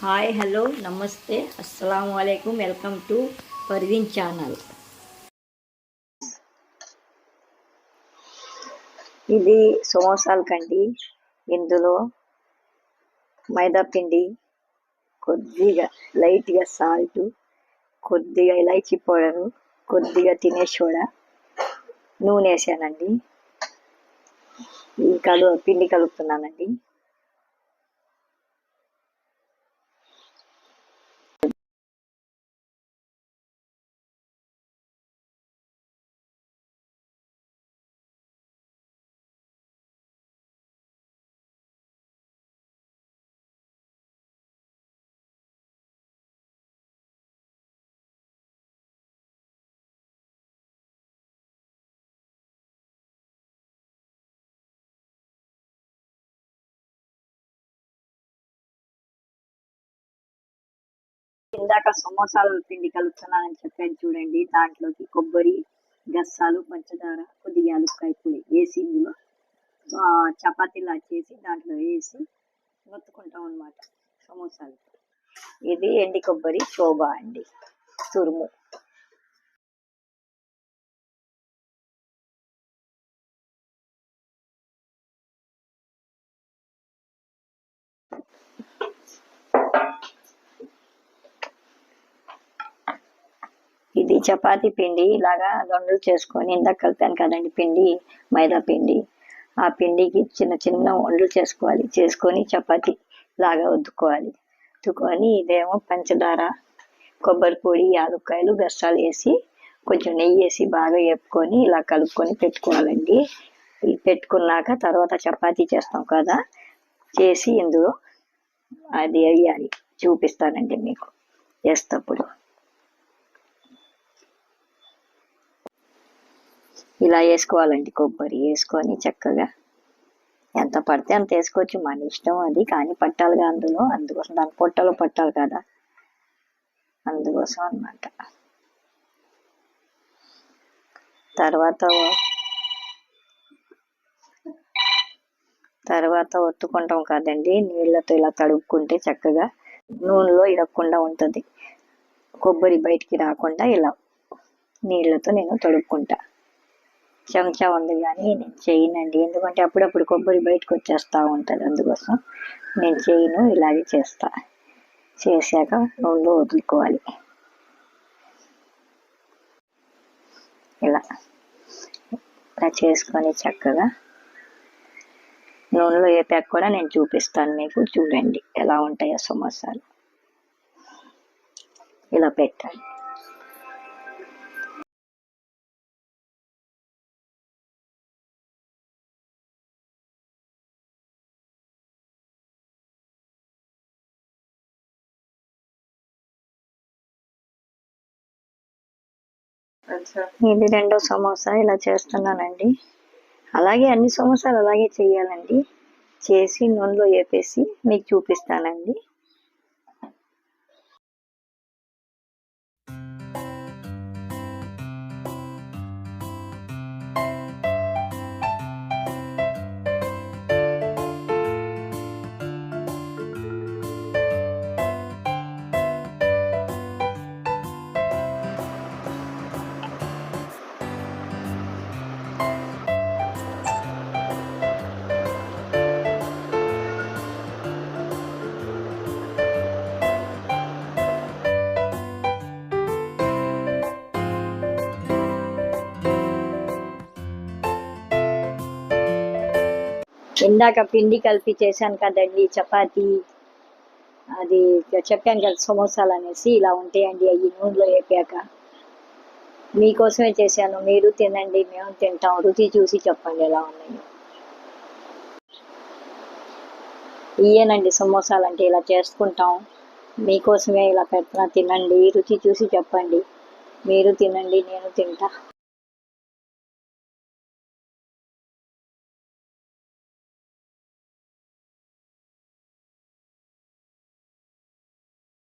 Hi hello నమస్తే అస్సలం వాలేకుమ్ వెల్కమ్ టు పర్వీన్ ఛానల్. ఇది సమోసాల కండి ఇందులో మైదా పిండి కొద్దిగా లైట్గా సాల్ట్ కొద్దిగా ఇలాచీ పౌడరు కొద్దిగా తినే సోడా నూనె వేసానండి. ఈ కలు పిండి కలుపుతున్నానండి. ఇందాక సమోసాలు పిండి కలుపుతున్నానని చెప్పాను చూడండి. దాంట్లోకి కొబ్బరి గస్సాలు పంచదార కొద్దిగా యాలుక్కాయ పొడి వేసి ఇందులో చపాతీలా చేసి దాంట్లో వేసి నొత్తుకుంటాం అనమాట సమోసాలు. ఇది ఎండి కొబ్బరి శోభ అండి. తురుము. ఇది చపాతీ పిండి ఇలాగా దొండలు చేసుకొని ఇందాక కలిపాను కదండి పిండి మైదా పిండి. ఆ పిండికి చిన్న చిన్న వండలు చేసుకోవాలి. చేసుకొని చపాతీ లాగా వద్దుకోవాలి ఉద్దుకొని ఇదేమో పంచదార కొబ్బరి పొడి యాలక్కాయలు గసాలు వేసి కొంచెం నెయ్యి వేసి బాగా వేపుకొని ఇలా కలుపుకొని పెట్టుకోవాలండి. ఇది పెట్టుకున్నాక తర్వాత చపాతీ చేస్తాం కదా చేసి ఇందులో అది వేయాలి. చూపిస్తానండి మీకు. చేస్తప్పుడు ఇలా వేసుకోవాలండి కొబ్బరి వేసుకొని చక్కగా. ఎంత పడితే అంత వేసుకోవచ్చు మన ఇష్టం అది. కానీ పట్టాలిగా అందులో. అందుకోసం దాని పొట్టలో పట్టాలి కదా. అందుకోసం అన్నమాట. తర్వాత తర్వాత ఒత్తుకుంటాం కదండి. నీళ్ళతో ఇలా తడుపుకుంటే చక్కగా నూనెలో ఇరగకుండా ఉంటుంది. కొబ్బరి బయటికి రాకుండా ఇలా నీళ్ళతో నేను తడుపుకుంటా చెంచా ఉంది కానీ నేను చేయనండి. ఎందుకంటే అప్పుడప్పుడు కొబ్బరి బయటకు వచ్చేస్తూ ఉంటుంది. అందుకోసం నేను చేయను ఇలాగే చేస్తా. చేశాక నూనెలో వదులుకోవాలి. ఇలా. ఇలా చేసుకొని చక్కగా నూనెలో వేపాక కూడా నేను చూపిస్తాను మీకు. చూడండి ఎలా ఉంటాయో సమోసాలు. ఇలా పెట్టండి. ఇది రెండో సమోసా ఇలా చేస్తున్నానండి. అలాగే అన్ని సమోసాలు అలాగే చేయాలండి. చేసి నూనెలో వేపేసి మీకు చూపిస్తానండి. ఇందాక పిండి కలిపి చేశాను కదండి చపాతి. అది చెప్పాను కదా సమోసాలు అనేసి ఇలా ఉంటాయండి అవి నూనెలో వేపాక. మీకోసమే చేశాను మీరు తినండి మేము తింటాం. రుచి చూసి చెప్పండి ఎలా ఉన్నాయి. ఇయ్యేనండి సమోసాలు అంటే ఇలా చేసుకుంటాం. మీకోసమే ఇలా పెడుతున్నా తినండి రుచి చూసి చెప్పండి. మీరు తినండి నేను తింటా.